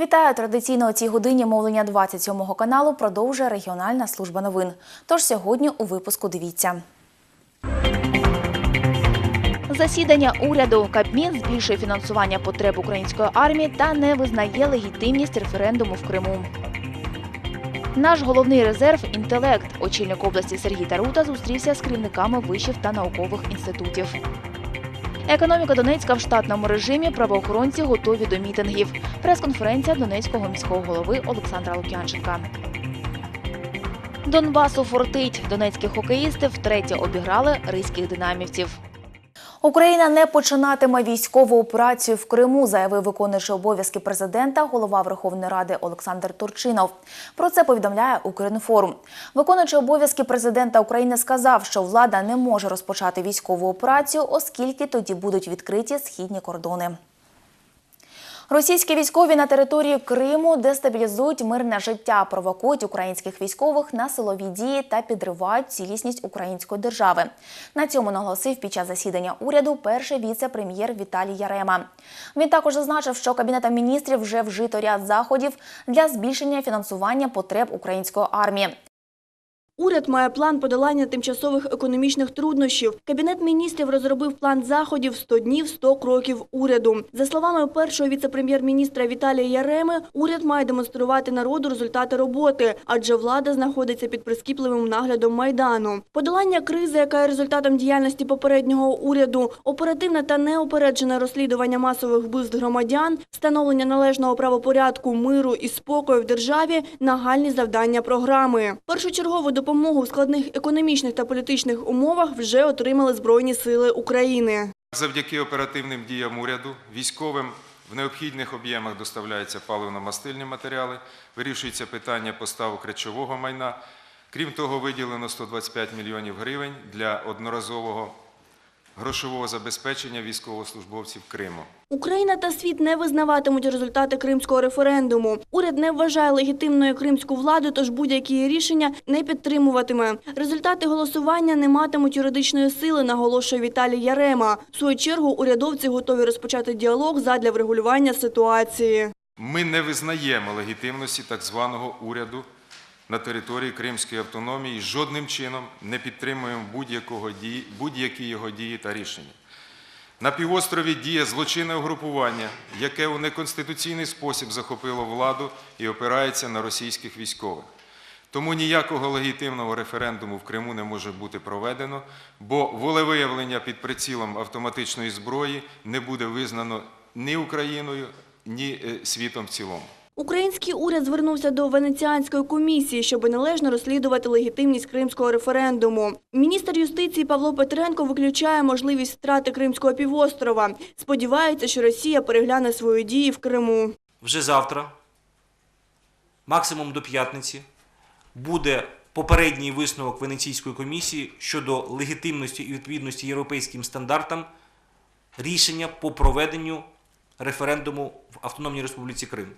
Вітаю традиційно о цій годині мовлення 27 каналу продовжує регіональна служба новин. Тож сьогодні у випуску дивіться. Засідання уряду Кабмін збільшує фінансування потреб української армії та не визнає легітимність референдуму в Криму. Наш головний резерв інтелект. Очільник області Сергій Тарута зустрівся з керівниками вишів та наукових інститутів. Економіка Донецька в штатному режимі. Правоохоронці готові до мітингів. Прес-конференція Донецького міського голови Олександра Лук'янченка. Донбасу фортить. Донецькі хокеїсти втретє обіграли ризьких динамівців. Україна не починатиме військову операцію в Криму, заявив виконуючий обов'язки президента, голова Верховної Ради Олександр Турчинов. Про це повідомляє Укрінформ. Виконуючий обов'язки президента України сказав, що влада не може розпочати військову операцію, оскільки тоді будуть відкриті східні кордони. Російські військові на території Криму дестабілізують мирне життя, провокують українських військових на силові дії та підривають цілісність української держави. На цьому наголосив під час засідання уряду перший віце-прем'єр Віталій Ярема. Він також зазначив, що кабінетом міністрів вже вжито ряд заходів для збільшення фінансування потреб української армії. Уряд має план подолання тимчасових економічних труднощів. Кабінет міністрів розробив план заходів «100 днів, 100 кроків уряду. За словами першого віце-прем'єр-міністра Віталія Яреми, уряд має демонструвати народу результати роботи, адже влада знаходиться під прискіпливим наглядом Майдану. Подолання кризи, яка є результатом діяльності попереднього уряду, оперативне та неупереджене розслідування масових вбивств громадян, встановлення належного правопорядку, миру і спокою в державі – нагальні завдання програми. Першочергову допомогу в складних економічних та політичних умовах вже отримали Збройні сили України. Завдяки оперативним діям уряду військовим в необхідних об'ємах доставляються паливно-мастильні матеріали, вирішується питання поставок речового майна. Крім того, виділено 125 мільйонів гривень для одноразового грошового забезпечення військовослужбовців Криму. Україна та світ не визнаватимуть результати кримського референдуму. Уряд не вважає легітимною кримську владу, тож будь-які рішення не підтримуватиме. Результати голосування не матимуть юридичної сили, наголошує Віталій Ярема. В свою чергу урядовці готові розпочати діалог задля врегулювання ситуації. Ми не визнаємо легітимності так званого уряду на території Кримської автономії жодним чином не підтримуємо будь-які його дії та рішення. На півострові діє злочинне угрупування, яке у неконституційний спосіб захопило владу і опирається на російських військових. Тому ніякого легітимного референдуму в Криму не може бути проведено, бо волевиявлення під прицілом автоматичної зброї не буде визнано ні Україною, ні е, світом в цілому. Український уряд звернувся до Венеціанської комісії, щоб належно розслідувати легітимність кримського референдуму. Міністр юстиції Павло Петренко виключає можливість втрати Кримського півострова. Сподівається, що Росія перегляне свої дії в Криму. вже завтра, максимум до п'ятниці, буде попередній висновок Венеційської комісії щодо легітимності і відповідності європейським стандартам рішення по проведенню референдуму в Автономній Республіці Крим.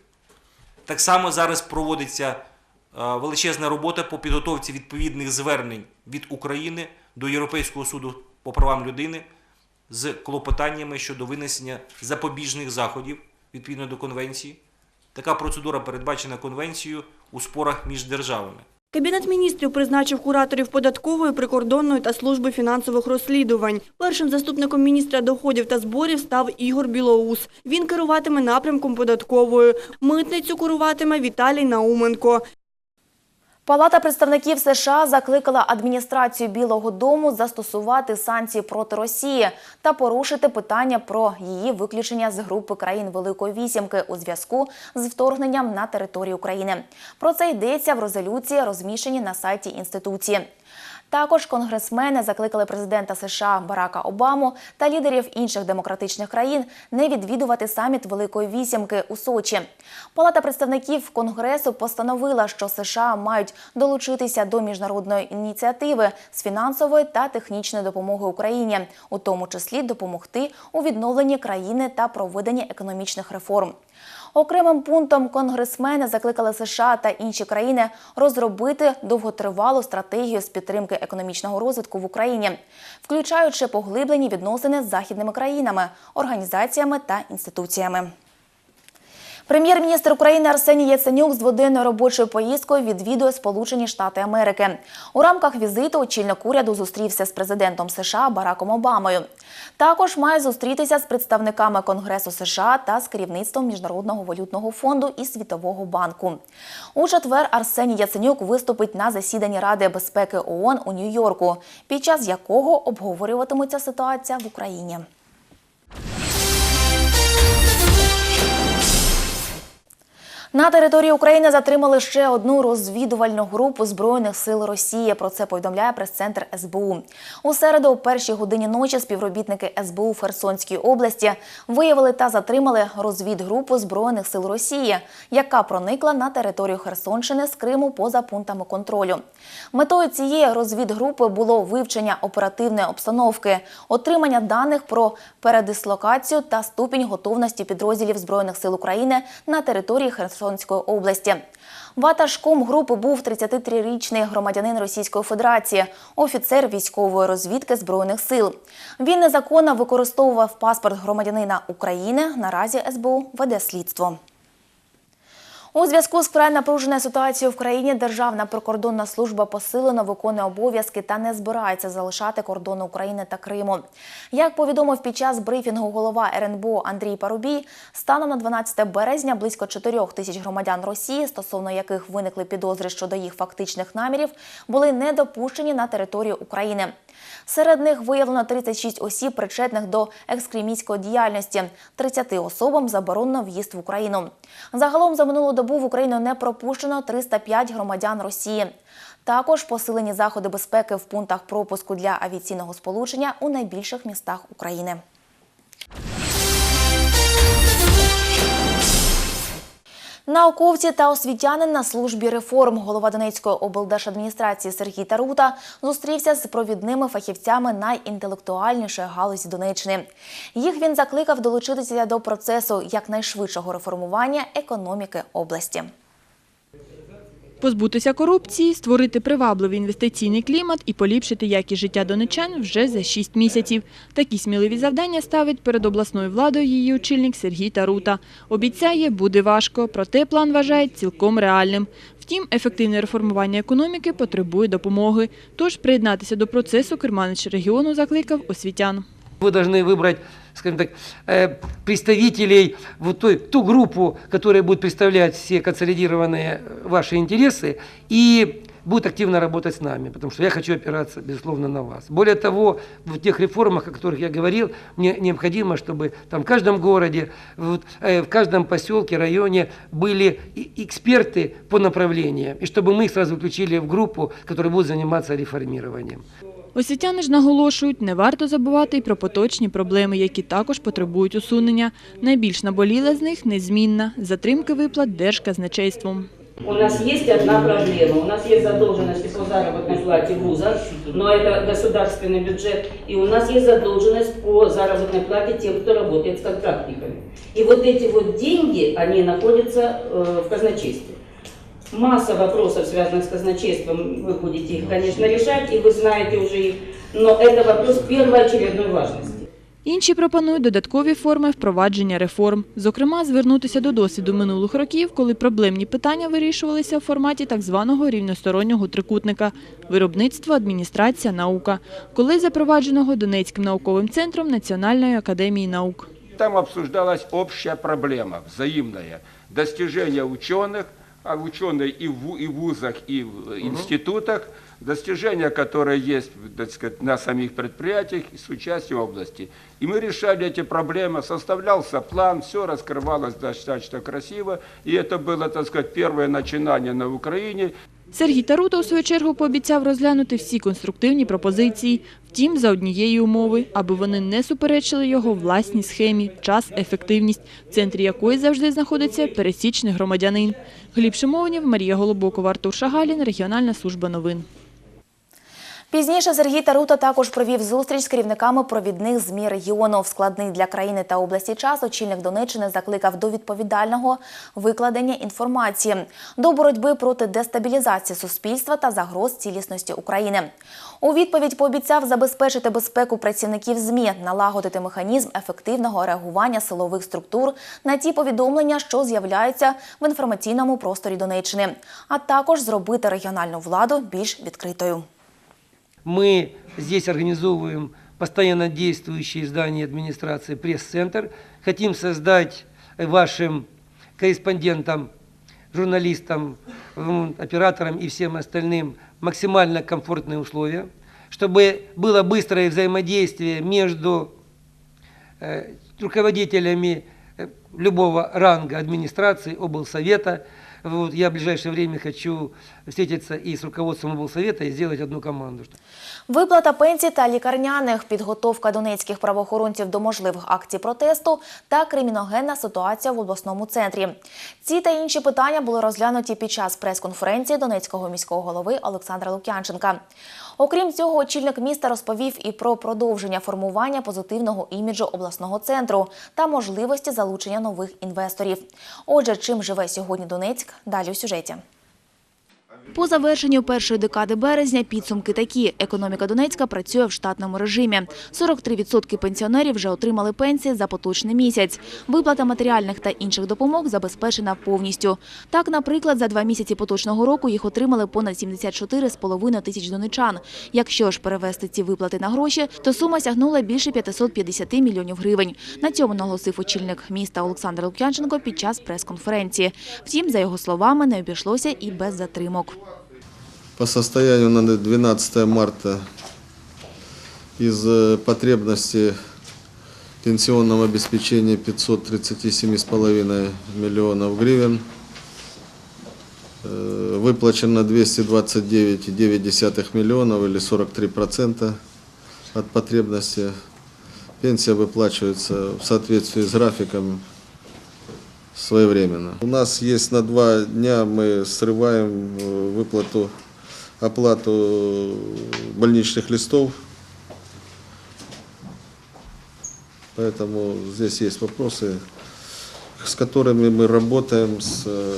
Так само зараз проводиться е, величезна робота по підготовці відповідних звернень від України до Європейського суду по правам людини з клопотаннями щодо винесення запобіжних заходів відповідно до конвенції. Така процедура передбачена конвенцією у спорах між державами. Кабінет міністрів призначив кураторів податкової, прикордонної та служби фінансових розслідувань. Першим заступником міністра доходів та зборів став Ігор Білоус. Він керуватиме напрямком податкової. Митницю куруватиме Віталій Науменко. Палата представників США закликала адміністрацію Білого Дому застосувати санкції проти Росії та порушити питання про її виключення з групи країн Великої Вісімки у зв'язку з вторгненням на територію України. Про це йдеться в резолюції, розміщеній на сайті інституції. Також конгресмени закликали президента США Барака Обаму та лідерів інших демократичних країн не відвідувати саміт Великої Вісімки у Сочі. Палата представників Конгресу постановила, що США мають долучитися до міжнародної ініціативи з фінансової та технічної допомоги Україні, у тому числі допомогти у відновленні країни та проведенні економічних реформ. Окремим пунктом конгресмени закликали США та інші країни розробити довготривалу стратегію з підтримки економічного розвитку в Україні, включаючи поглиблені відносини з західними країнами, організаціями та інституціями. Прем'єр-міністр України Арсеній Яценюк з дводенною робочою поїздкою відвідує Сполучені Штати Америки. У рамках візиту очільник уряду зустрівся з президентом США Бараком Обамою. Також має зустрітися з представниками Конгресу США та з керівництвом Міжнародного валютного фонду і Світового банку. У четвер Арсеній Яценюк виступить на засіданні Ради безпеки ООН у Нью-Йорку, під час якого обговорюватиметься ситуація в Україні. На території України затримали ще одну розвідувальну групу збройних сил Росії. Про це повідомляє прес-центр СБУ. У середу, о першій годині ночі, співробітники СБУ в Херсонській області виявили та затримали розвідгрупу збройних сил Росії, яка проникла на територію Херсонщини з Криму поза пунктами контролю. Метою цієї розвідгрупи було вивчення оперативної обстановки, отримання даних про передислокацію та ступінь готовності підрозділів збройних сил України на території Херсонської області. Ватажком групи був 33-річний громадянин Російської Федерації, офіцер військової розвідки збройних сил. Він незаконно використовував паспорт громадянина України. Наразі СБУ веде слідство. У зв'язку з вкрай напруженою ситуацією в країні Державна прикордонна служба посилено виконує обов'язки та не збирається залишати кордони України та Криму. Як повідомив під час брифінгу голова РНБО Андрій Парубій, станом на 12 березня близько 4 тисяч громадян Росії, стосовно яких виникли підозри щодо їх фактичних намірів, були не допущені на територію України. Серед них виявлено 36 осіб, причетних до екскремістської діяльності. 30 особам заборонено в'їзд в Україну. Загалом за минулу добу в Україну не пропущено 305 громадян Росії. Також посилені заходи безпеки в пунктах пропуску для авіаційного сполучення у найбільших містах України. Науковці та освітяни на службі реформ голова Донецької облдержадміністрації Сергій Тарута зустрівся з провідними фахівцями найінтелектуальнішої галузі Донеччини. Їх він закликав долучитися до процесу якнайшвидшого реформування економіки області. Позбутися корупції, створити привабливий інвестиційний клімат і поліпшити якість життя донечан вже за шість місяців. Такі сміливі завдання ставить перед обласною владою її очільник Сергій Тарута. Обіцяє, буде важко, проте план вважає цілком реальним. Втім, ефективне реформування економіки потребує допомоги. Тож приєднатися до процесу керманич регіону закликав освітян. Вы должны выбрать, скажем так, э, представителей, вот той, ту группу, которая будет представлять все консолидированные ваши интересы и будет активно работать с нами, потому что я хочу опираться, безусловно, на вас. Более того, в тех реформах, о которых я говорил, мне необходимо, чтобы там в каждом городе, вот, э, в каждом поселке, районе были эксперты по направлениям, и чтобы мы их сразу включили в группу, которая будет заниматься реформированием. Освітяни ж наголошують, не варто забувати й про поточні проблеми, які також потребують усунення. Найбільш наболіла з них незмінна – затримки виплат держказначейством. У нас есть одна проблема. У нас есть задолженности по заработной плате вуза, но это государственный бюджет. И у нас есть задолженность по заработной плате тем, кто работает с контрактниками. И вот эти вот деньги, они находятся э, в казначействе. Масса вопросов, связанных с казначейством, вы будете их, конечно, решать, и вы знаете уже их, но это вопрос первоочередной важности. Інші пропонують додаткові форми впровадження реформ. Зокрема, звернутися до досвіду минулих років, коли проблемні питання вирішувалися в форматі так званого рівностороннього трикутника – виробництво, адміністрація, наука, коли запровадженого Донецьким науковим центром Національної академії наук. Там обсуждалась общая проблема, взаимная. Достижения ученых, а ученые и в, и в вузах, и в институтах, достижения, которые есть так сказать, на самих предприятиях и с участием области. И мы решали эти проблемы, составлялся план, все раскрывалось достаточно красиво, и это было, так сказать, первое начинание на Украине. Сергій Тарута у свою чергу пообіцяв розглянути всі конструктивні пропозиції, втім за однієї умови, аби вони не суперечили його власній схемі час, ефективність, в центрі якої завжди знаходиться пересічний громадянин. Гліб Шимовнів, Марія Голобокова, Артур Шагалін, Регіональна служба новин. Пізніше Сергій Тарута також провів зустріч з керівниками провідних ЗМІ регіону. В складний для країни та області час очільник Донеччини закликав до відповідального викладення інформації, до боротьби проти дестабілізації суспільства та загроз цілісності України. У відповідь пообіцяв забезпечити безпеку працівників ЗМІ, налагодити механізм ефективного реагування силових структур на ті повідомлення, що з'являються в інформаційному просторі Донеччини, а також зробити регіональну владу більш відкритою. Мы здесь организовываем постоянно действующее здание администрации пресс-центр. Хотим создать вашим корреспондентам, журналистам, операторам и всем остальным максимально комфортные условия, чтобы было быстрое взаимодействие между э, руководителями э, любого ранга администрации, облсовета. Вот я в ближайшее время хочу встретиться и с руководством облсовета и сделать одну команду. Виплата пенсій та лікарняних, підготовка донецьких правоохоронців до можливих акцій протесту та криміногенна ситуація в обласному центрі. Ці та інші питання були розглянуті під час прес-конференції Донецького міського голови Олександра Лук'янченка. Окрім цього, очільник міста розповів і про продовження формування позитивного іміджу обласного центру та можливості залучення нових інвесторів. Отже, чим живе сьогодні Донецьк? Далі у сюжеті. По завершенню першої декади березня підсумки такі. Економіка Донецька працює в штатному режимі. 43% пенсіонерів вже отримали пенсії за поточний місяць. Виплата матеріальних та інших допомог забезпечена повністю. Так, наприклад, за два місяці поточного року їх отримали понад 74,5 тисяч донечан. Якщо ж перевести ці виплати на гроші, то сума сягнула більше 550 мільйонів гривень. На цьому наголосив очільник міста Олександр Лук'янченко під час прес-конференції. Втім, за його словами, не обійшлося і без затримок. По состоянию на 12 марта из э, потребности пенсионного обеспечения 537,5 миллионов гривен э, выплачено 229,9 миллионов или 43% от потребности. Пенсия выплачивается в соответствии с графиком своевременно. У нас есть на два дня, мы срываем э, выплату, оплату больничных листов. Поэтому здесь есть вопросы, с которыми мы работаем с э,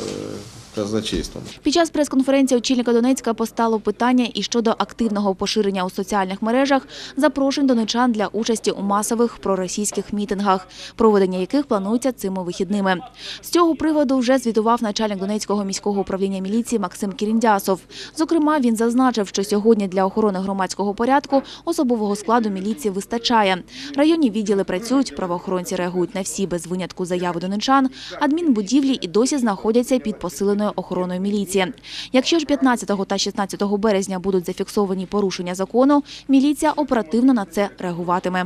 казначейством. Під час прес-конференції очільника Донецька постало питання і щодо активного поширення у соціальних мережах запрошень донечан для участі у масових проросійських мітингах, проведення яких планується цими вихідними. З цього приводу вже звітував начальник Донецького міського управління міліції Максим Кіріндясов. Зокрема, він зазначив, що сьогодні для охорони громадського порядку особового складу міліції вистачає. Районні відділи працюють, правоохоронці реагують на всі без винятку заяви донечан. Адмінбудівлі і досі знаходяться під посиленою охороною міліції. Якщо ж 15 та 16 березня будуть зафіксовані порушення закону, міліція оперативно на це реагуватиме.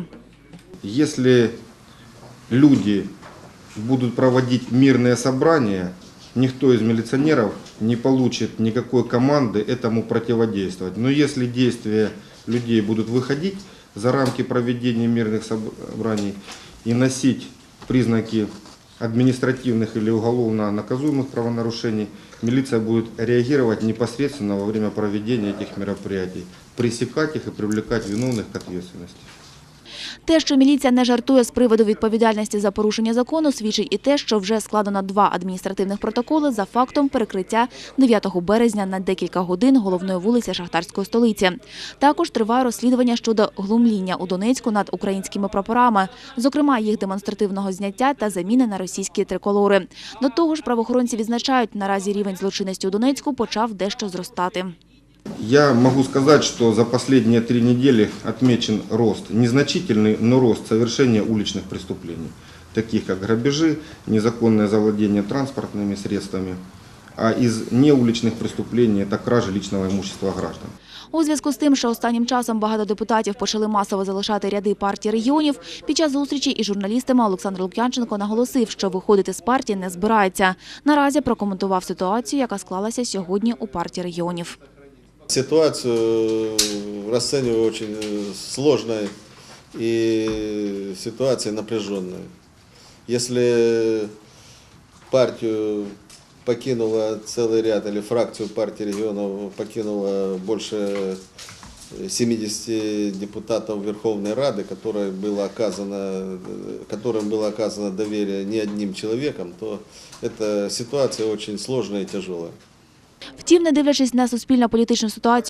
Если люди будут проводить мирные собрания, никто из милиционеров не получит никакой команды этому противодействовать. Но если действия людей будут выходить за рамки проведения мирных собраний и носить признаки административных или уголовно наказуемых правонарушений, милиция будет реагировать непосредственно во время проведения этих мероприятий, пресекать их и привлекать виновных к ответственности. Те, що міліція не жартує з приводу відповідальності за порушення закону, свідчить і те, що вже складено два адміністративних протоколи за фактом перекриття 9 березня на декілька годин головної вулиці Шахтарської столиці. Також триває розслідування щодо глумління у Донецьку над українськими прапорами, зокрема їх демонстративного зняття та заміни на російські триколори. До того ж, правоохоронці відзначають, наразі рівень злочинності у Донецьку почав дещо зростати. Я могу сказать, что за последние три недели отмечен рост, незначительный, но рост совершения уличных преступлений, таких как грабежи, незаконное завладение транспортными средствами, а из неуличных преступлений это кража личного имущества граждан. У зв'язку з тим, що останнім часом багато депутатів почали масово залишати ряди партії регіонів, під час зустрічі із журналістами Олександр Лук'янченко наголосив, що виходити з партії не збирається. Наразі прокоментував ситуацію, яка склалася сьогодні у партії регіонів. Ситуацию расцениваю очень э, сложной и ситуация напряженная. Если партию покинула целый ряд, или фракцию партии регионов покинула больше 70 депутатов Верховной Рады, которой было оказано, э, которым было оказано доверие не одним человеком, то эта ситуация очень сложная и тяжелая. Втім, не дивлячись на суспільно-політичну ситуацію,